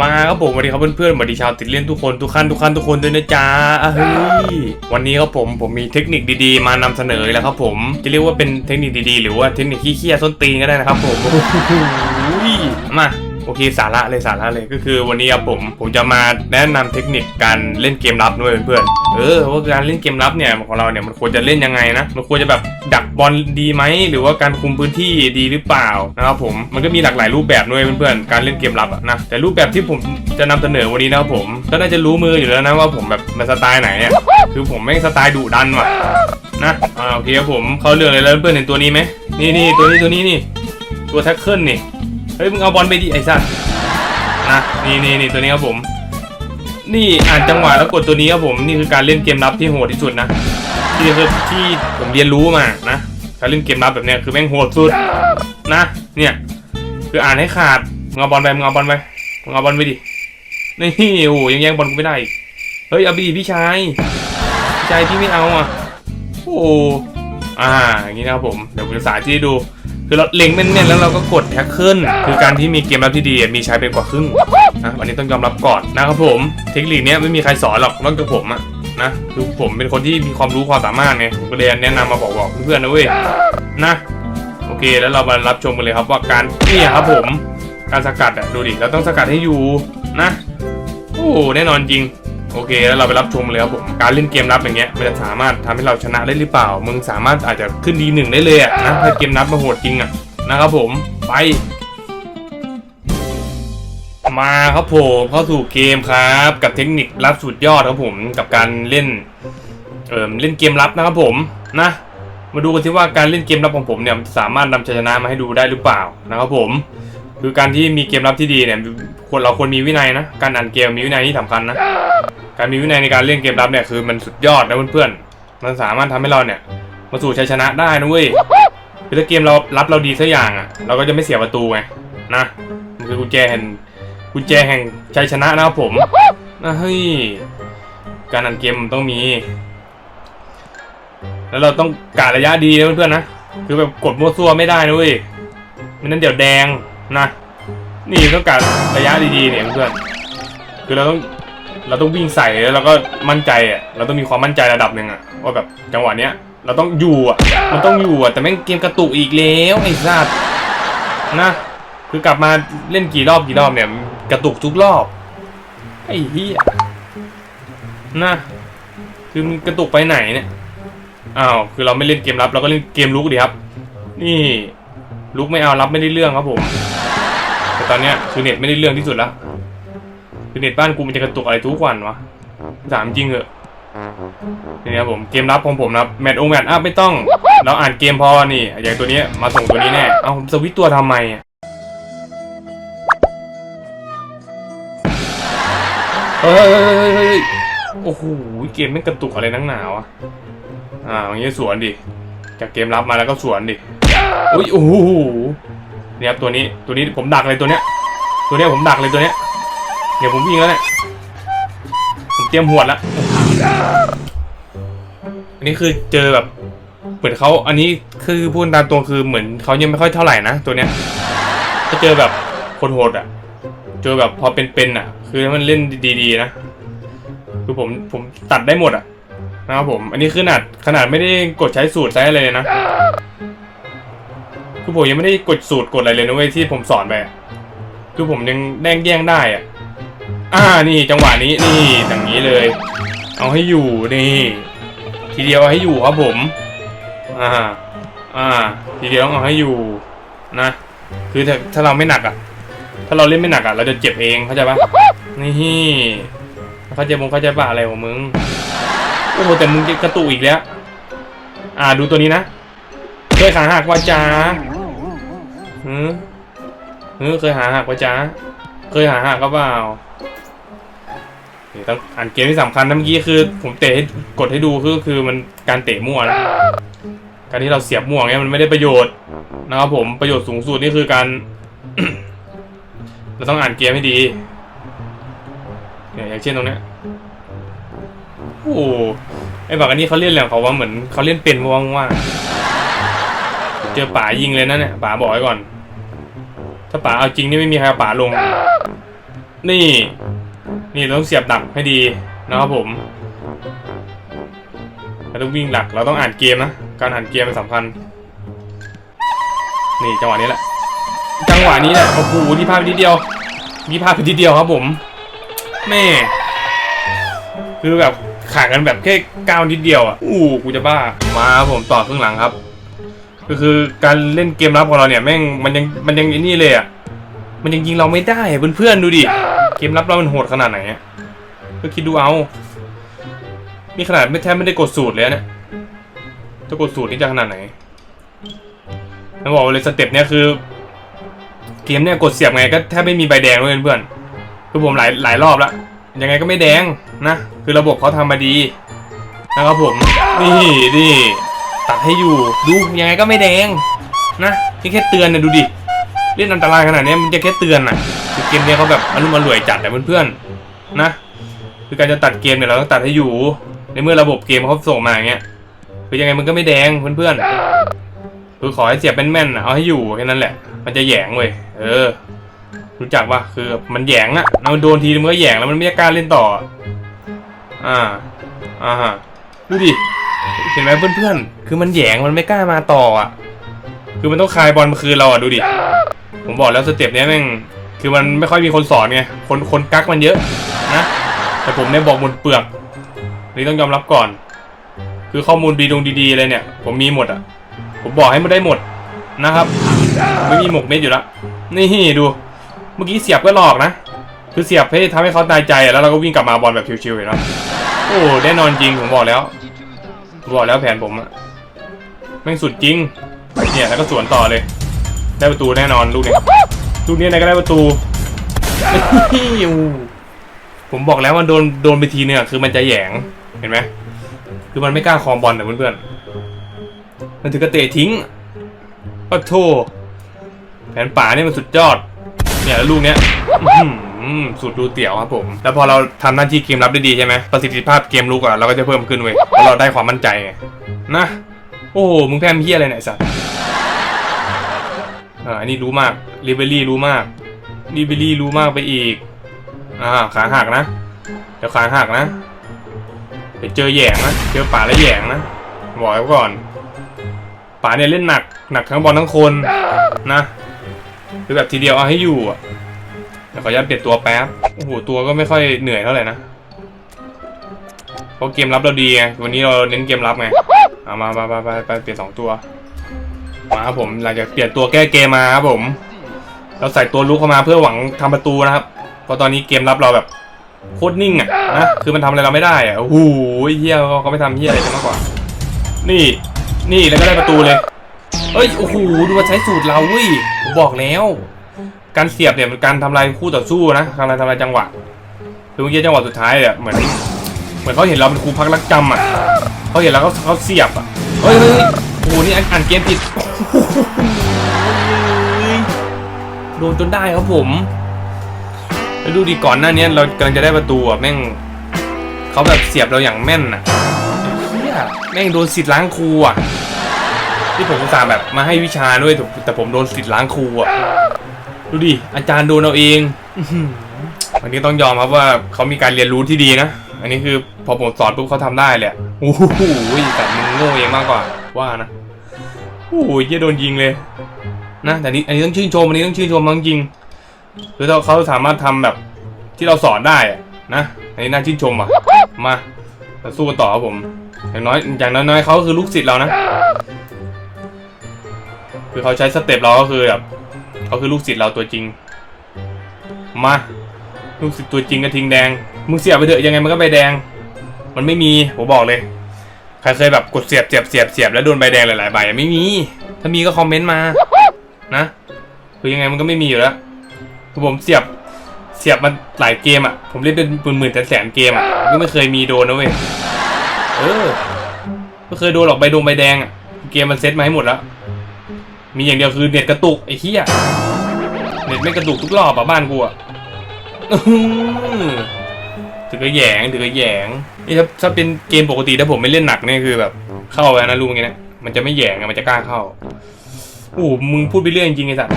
มาครับผมสวัสดีครับเพื่อนๆสวัสดีชาวติดเล่นทุกคนทุกขั้นทุกขั้นทุกคนด้วยนะจ๊ะเฮ้ยวันนี้ครับผมผมมีเทคนิคดีๆ มานำเสนอแล้วครับผมจะเรียกว่าเป็นเทคนิคดีๆ หรือว่าเทคนิคขี้เคี้ยส้นตีนก็ได้นะครับผมมา โอเคสาระเลยสาระเลยก็คือวันนี้ครับผมผมจะมาแนะนำเทคนิคการเล่นเกมลับด้วยเพื่อนเออว่าการเล่นเกมลับเนี่ยของเราเนี่ยมันควรจะเล่นยังไงนะมันควรจะแบบดักบอลดีไหมหรือว่าการคุมพื้นที่ดีหรือเปล่านะครับผมมันก็มีหลากหลายรูปแบบด้วยเพื่อนๆการเล่นเกมลับนะแต่รูปแบบที่ผมจะนำเสนอวันนี้นะครับผมก็น่าจะรู้มืออยู่แล้วนะว่าผมแบบมันสไตล์ไหนอะคือผมไม่งสไตล์ดุดันว่ะนะอ่าโอเคครับผมเข้าเรื่องเลยแล้วเพื่อนเห็นตัวนี้ไหมนี่นี่ตัวนี้ตัวนี้นี่ตัวแท็กเกิลนี่ เฮ้ยมึงเอาบอลไปดิไอ้สัสนะนี่นี่นี่ตัวนี้ครับผม นี่อ่านจังหวะแล้วกดตัวนี้ครับผมนี่คือการเล่นเกมลับที่โหดที่สุดนะที่ที่ผมเรียนรู้มานะการเล่นเกมลับแบบเนี้ยคือแม่งโหดสุดนะ เนี่ย คืออ่านให้ขาดมึงเอาบอลไปมึงเอาบอลไปมึงเอาบอลไปดินี่โอ้ยังแย่งบอลกูไม่ได้เฮ้ยเอาไปดิพี่ชายพี่ชายพี่ไม่เอาอะโอ้อ่าอย่างนี้นะครับผมเดี๋ยวผมจะสาธิตดู คือเราเล็งแม่นๆแล้วเราก็กดแท็กเกิลคือการที่มีเกมรับที่ดีมีใช้เป็นกว่าครึ่งนะวันนี้ต้องยอมรับก่อนนะครับผม เทคนิคนี้ไม่มีใครสอนหรอกนอกจากผมอะนะคือผมเป็นคนที่มีความรู้ความสามารถไงผมก็เลยแนะนำมาบอกบอกเพื่อนๆนะเว้ยนะโอเคแล้วเรามารับชมกันเลยครับว่าการเนี่ยครับผม การสกัดอะดูดิเราต้องสกัดให้อยู่นะโอ้แน่นอนจริง โอเคแล้วเราไปรับชมเลยครับผมการเล่นเกมรับอย่างเงี้ยมันจะสามารถทำให้เราชนะได้หรือเปล่า มึงสามารถอาจจะขึ้นดีหนึ่งได้เลยอะนะถ้าเกมนับมาโหดจริงอะนะครับผมไป มาครับผมเข้าสู่เกมครับ กับเทคนิคลับสุดยอดครับผมกับการเล่นเออเล่นเกมลับนะครับผมนะมาดูกันที่ว่าการเล่นเกมลับของผมเนี่ยสามารถนำชัยชนะมาให้ดูได้หรือเปล่านะครับผม คือการที่มีเกมลับที่ดีเนี่ยควรเราควรมีวินัยนะ การอ่านเกมมีวินัยที่สำคัญนะ การมีวินัยในการเล่นเกมลับเนี่ยคือมันสุดยอดนะเพื่อนๆ มันสามารถทำให้เราเนี่ยมาสู่ชัยชนะได้นะเว้ยคือถ้าเกมเรารับเราดีสักอย่างอะ เราก็จะไม่เสียประตูไงนะมันคือกุญแจแห่งกุญแจแห่งชัยชนะนะครับผมนะเฮ้ยการอ่านเกมมันต้องมี แล้วเราต้องกะระยะดีนะเพื่อนๆนะ คือแบบกดมั่วซั่วไม่ได้นะเว้ยไม่นั้นเดี๋ยวแดง นะ นี่ต้องการระยะดีๆเนี่ยเพื่อน คือเราต้องเราต้องวิ่งใส่แล้วเราก็มั่นใจอะ เราต้องมีความมั่นใจระดับหนึ่งอะว่าแบบจังหวะเนี้ยเราต้องอยู่อะ มันต้องอยู่อะแต่แม่งเกมกระตุกอีกแล้วไอ้สัตว์นะ คือกลับมาเล่นกี่รอบกี่รอบเนี่ยกระตุกทุกรอบไอ้เหี้ยนะคือมันกระตุกไปไหนเนี่ยอ้าวคือเราไม่เล่นเกมรับเราก็เล่นเกมลุกดิครับ นี่ ลุกไม่เอารับไม่ได้เรื่องครับผม แต่ตอนเนี้ยคือเน็ตไม่ได้เรื่องที่สุดแล้วคือเน็ตบ้านกูมันจะกระตุกอะไรทุกวันวะถามจริงเหอะทีนี้ครับผมเกมรับของผมนะครับแมตช์โอแมตช์อัพไม่ต้อง เราอ่านเกมพอนี่อย่างตัวนี้มาส่งตัวนี้แน่เอาผมสวิตตัวทำไมเฮ้ยโอ้โหเกมไม่งกระตุกอะไรนักหนาวะอ่าอย่างงี้สวนดิจากเกมรับมาแล้วก็สวนดิ อุ้ยโอ้โหเนี่ยครับตัวนี้ตัวนี้ผมดักเลยตัวเนี้ย ตัวเนี้ยผมดักเลยตัวเนี้ยเดี๋ยวผมวิ่งแล้วเนี่ยผมเตรียมหวดแล้วอันนี้คือเจอแบบเหมือนเขาอันนี้คือพูดตามตรงคือเหมือนเขายังไม่ค่อยเท่าไหร่นะตัวเนี้ยถ้าเจอแบบคนโหดอะเจอแบบพอเป็นๆอะ คือมันเล่นดีๆนะคือผมผมตัดได้หมดอะนะครับผม อันนี้คือขนาดขนาดไม่ได้กดใช้สูตรใช้อะไรเลยนะ คือผมยังไม่ได้กดสูตรกดอะไรเลยนะเว้ยที่ผมสอนไปคือผมยังแดงแย่งได้อะ อ่านี่จังหวะนี้นี่อย่างนี้เลย เอาให้อยู่นี่ ทีเดียวเอาให้อยู่ครับผม อ่า อ่า ทีเดียวต้องเอาให้อยู่นะ คือถ้าถ้าเราไม่หนักอะ ถ้าเราเล่นไม่หนักอะเราจะเจ็บเองเข้าใจปะนี่เข้าใจมึงเข้าใจปะอะไรของมึงโอ้โหแต่มึงจะกระตุกอีกแล้ว อ่าดูตัวนี้นะเคยขาหักว่าจ้า หือหือเคยหาหักว่าจ้าเคยหาหักก็เปล่านี่ต้องอ่านเกมที่สำคัญนะเมื่อกี้คือ ผมเตะให้กดให้ดูคือคือมันการเตะมั่วนะการที่เราเสียบมั่วเงี้ยมันไม่ได้ประโยชน์นะครับผมประโยชน์สูงสุดนี่คือการ เราต้องอ่านเกมให้ดีเนี่ยอย่างเช่นตรงเนี้ยโอ้ไอ้บอกอันนี้เขาเล่นอะไรของเขาว่าเหมือนเขาเล่นเป็นว่างว่าเจอป๋ายิงเลยนะเนี่ยป๋าบอกไว้ก่อน ถ้าป๋าเอาจริงนี่ไม่มีใครป๋าลง นี่ นี่เราต้องเสียบดักให้ดีนะครับผมเราต้องวิ่งหลัก เราต้องอ่านเกมนะ การอ่านเกมเป็นสำคัญ นี่จังหวะนี้แหละ จังหวะนี้แหละโอ้โหนี่พลาดไปทีเดียวนี่พลาดไปทีเดียวครับผมแม่คือแบบขากันแบบแค่ก้าวนิดเดียวอะอู้กูจะบ้า มาครับผมต่อครึ่งหลังครับ ก็คือการเล่นเกมรับของเราเนี่ยแม่งมันยังมันยังไอ้นี่เลยอะมันยังยิงเราไม่ได้อะเพื่อนๆดูดิเกมรับเรามันโหดขนาดไหนอะก็คิดดูเอานี่ขนาดไม่แทบไม่ได้กดสูตรเลยนะเนี่ยถ้ากดสูตรนี่จะขนาดไหนต้องบอกเลยสเต็ปเนี่ยคือ เกมเนี่ยกดเสียบไงก็แทบไม่มีใบแดงเลยเพื่อนๆคือผมหลายหลายรอบล้วยังไงก็ไม่แดงนะ คือระบบเขาทำมาดีนะครับผม นี่นี่ ให้อยู่ดูยังไงก็ไม่แดงนะนี่แค่เตือนนะดูดิเล่นอันตรายขนาดนี้มันจะแค่เตือนน่ะคือเกมเนี้ยเขาแบบอารมณ์อร่วยจัดแต่เพื่อนๆนะ คือการจะตัดเกมเนี่ยเราต้องตัดให้อยู่ ในเมื่อระบบเกมเขาส่งมาอย่างเงี้ยคือยังไงมันก็ไม่แดงเพื่อนๆคือขอให้เสียบแม่นๆน่ะเอาให้อยู่แค่นั้นแหละ มันจะแยงเว้ยเออ รู้จักปะคือมันแยงอะเราโดนทีมันก็แยงแล้วมันไม่กล้าเล่นต่อ อ่าอ่าฮะดูดิ เห็นไหมเพื่อนๆ คือมันแยงมันไม่กล้ามาต่ออะ คือมันต้องคลายบอลมาคืนเราอะดูดิ ผมบอกแล้วสเต็ปเนี้ยแม่ง คือมันไม่ค่อยมีคนสอนไง คนคนกักมันเยอะนะ แต่ผมเนี่ยบอกหมดเปลือก นี่ต้องยอมรับก่อน คือข้อมูลดีดงดีๆเลยเนี่ย ผมมีหมดอะ ผมบอกให้มันได้หมดนะครับ ไม่มีหมกเม็ดอยู่แล้วนี่ดู เมื่อกี้เสียบก็หลอกนะ คือเสียบให้ทำให้เขาตายใจแล้วเราก็วิ่งกลับมาบอลแบบชิวๆเห็นไหมโอ้แน่นอนจริงผมบอกแล้ว บอกแล้วแผนผมอะแม่งสุดจริง เนี่ยแล้วก็สวนต่อเลย ได้ประตูแน่นอนลูกนี้ลูกนี้ไหนก็ได้ประตูผมบอกแล้วมันโดนโดนไปทีเนี่ยคือมันจะแหยงเห็นไหมคือมันไม่กล้าคอมบอลนะเพื่อนๆมันถึงกระเตะทิ้งปะโทแผนป่าเนี่ยมันสุดยอด เนี่ยแล้วลูกเนี้ย อื้อหือสุดดูเตี่ยวครับผม แล้วพอเราทำหน้าที่เกมรับได้ดีใช่ไหมประสิทธิภาพเกมลุกอะเราก็จะเพิ่มขึ้นเว้ยแล้วเราได้ความมั่นใจไงนะ โอ้โหมึงแพมเฮียอะไรเนี่ยสัสอ่าอันนี้รู้มากลิเบอรี่รู้มากลิเบอรี่รู้มากไปอีกอ่าขาหักนะเดี๋ยวขาหักนะไปเจอแหยงนะเจอป่าแล้วแหยงนะบอกไว้ก่อนป่าเนี่ยเล่นหนักหนักทั้งบอลทั้งคนนะคือแบบทีเดียวเอาให้อยู่อะ ดี๋ยวขออนุญาตเปลี่ยนตัวแป๊บ โอ้โห ตัวก็ไม่ค่อยเหนื่อยเท่าไหร่นะ เพราะเกมรับเราดีไง วันนี้เราเน้นเกมรับไง เอามาไปไปไปไปเปลี่ยนสองตัว มาครับผม หลังจากเปลี่ยนตัวแก้เกมมาครับผม เราใส่ตัวลุกเข้ามาเพื่อหวังทำประตูนะครับ เพราะตอนนี้เกมรับเราแบบโคตรนิ่งอะนะ คือมันทำอะไรเราไม่ได้อะ โอ้โหเฮียเขาไม่ทำเฮียอะไรกันมากกว่า นี่ นี่แล้วก็ได้ประตูเลย เอ้ย โอ้โห ดูว่าใช้สูตรเราเว้ยผมบอกแล้ว การเสียบเนี่ยเป็นการทำลายคู่ต่อสู้นะทำลายทำลายจังหวะคือเมื่อกี้จังหวะสุดท้ายเนี่ยเหมือน เหมือนเขาเห็นเราเป็นครูพักรักจำอะเขาเห็นแล้วเขาเขาเสียบอะเฮ้ยเฮ้ยโอ้โหนี่อ่านเกมผิดโดนจนได้ครับผมแล้วดูดิก่อนหน้านี้เรากำลังจะได้ประตูอะแม่งเขาแบบเสียบเราอย่างแม่นอะเฮ้ยแม่งโดนสิทธิ์ล้างครูอะที่ผมอุตส่าห์แบบมาให้วิชาด้วยแต่ผมโดนสิทธิ์ล้างครูอะ ดูดิ อาจารย์โดนเอาเองอื้อหือวันนี้ต้องยอมครับว่าเขามีการเรียนรู้ที่ดีนะ อันนี้คือพอผมสอนปุ๊บเขาทำได้เลยอะโอ้โหแต่มึงโง่เองมากกว่าว่านะโอ้โหเหี้ยโดนยิงเลย นะแต่นี้อันนี้ต้องชื่นชมอันนี้ต้องชื่นชมจริงๆคือเขาเขาสามารถทำแบบที่เราสอนได้อะนะอันนี้น่าชื่นชมอะมาเราสู้กันต่อครับผม อย่างน้อยอย่างน้อยๆเขาก็คือลูกศิษย์เรานะ คือเขาใช้สเต็ปเราก็คือแบบ เขาคือลูกศิษย์เราตัวจริง มา ลูกศิษย์ตัวจริงกระทิงแดง มึงเสียบไปเถอะยังไงมันก็ใบแดง มันไม่มีผมบอกเลยใครเคยแบบกดเสียบเสียบเสียบเสียบแล้วโดนใบแดงหลายๆใบไม่มี ถ้ามีก็คอมเมนต์มา นะคือยังไงมันก็ไม่มีอยู่แล้วคือผมเสียบเสียบมาหลายเกมอะ ผมเล่นเป็นหมื่นๆแต่แสนเกมอะก็ไม่เคยมีโดนนะเว้ยเออไม่เคยโดนหรอกใบดงใบแดงอะเกมมันเซตมาให้หมดแล้ว มีอย่างเดียวคือเน็ตกระตุกไอ้เหี้ยเน็ตไม่กระตุกทุกรอบอะบ้านกูอะถือกระแหยงถือกระแหยงนี่ถ้าถ้าเป็นเกมปกติถ้าผมไม่เล่นหนักเนี่ยคือแบบ เข้าไปนะลุงอย่างเงี้ยนะมันจะไม่แหยงมันจะกล้าเข้าโอ้มึงพูดไปเรื่อยจริงไอ้สัส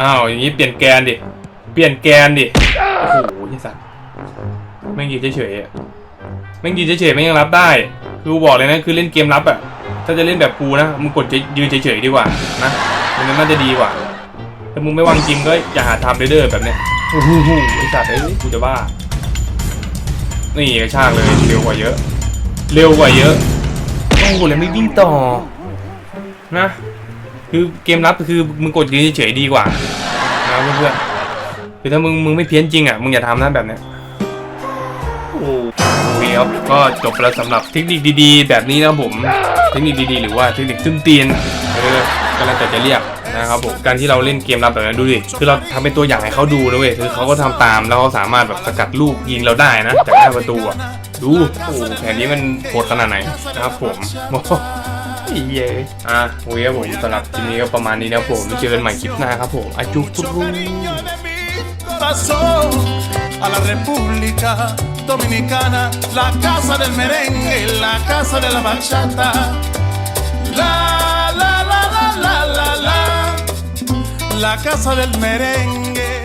อ้าวอย่างนี้เปลี่ยนแกนดิเปลี่ยนแกนดิโอ้โหไอ้สัสแม่งยืนเฉยๆแม่งยืนเฉยๆแม่งยังรับได้ คือกูบอกเลยนะคือเล่นเกมรับอะ ถ้าจะเล่นแบบกูนะมึงกดยืนเฉยๆดีกว่านะมันน่าจะดีกว่าถ้ามึงไม่วางจริงก็อย่าหาทำเด้อๆแบบเนี้ยโอ้โหไอ้สัตว์เอ้ยกูจะบ้า นี่กระชากเลยเร็วกว่าเยอะ เร็วกว่าเยอะโอ้โหแล้วไม่วิ่งต่อนะคือเกมรับคือมึงกดยืนเฉยๆดีกว่านะเพื่อนๆคือถ้ามึงมึงไม่เพี้ยนจริงอะมึงอย่าทำนะแบบเนี้ยโอ้ ครับก็จบไปแล้วสำหรับเทคนิคดีๆ แบบนี้นะผมเทคนิคดีๆ หรือว่าเทคนิคซึ่งตีนเออก็แล้วแต่จะเรียกนะครับผมการที่เราเล่นเกมรับแบบนั้นดูดิคือเราทำเป็นตัวอย่างให้เขาดูนะเว้ยคือเขาก็ทำตามแล้วเขาสามารถแบบสกัดลูกยิงเราได้นะจากหน้าประตูอะดูโอ้โหแผนนี้มันโหดขนาดไหนนะครับผมโอ้โหเย้อะโอเคครับผมสำหรับคลิปนี้ก็ประมาณนี้นะผมเจอกันใหม่คลิปหน้าครับผมอาจุกุรุ cariño de mi corazón a la República Dominicana, la casa del merengue, la casa de la bachata. La, la, la, la, la, la, la, la casa del merengue.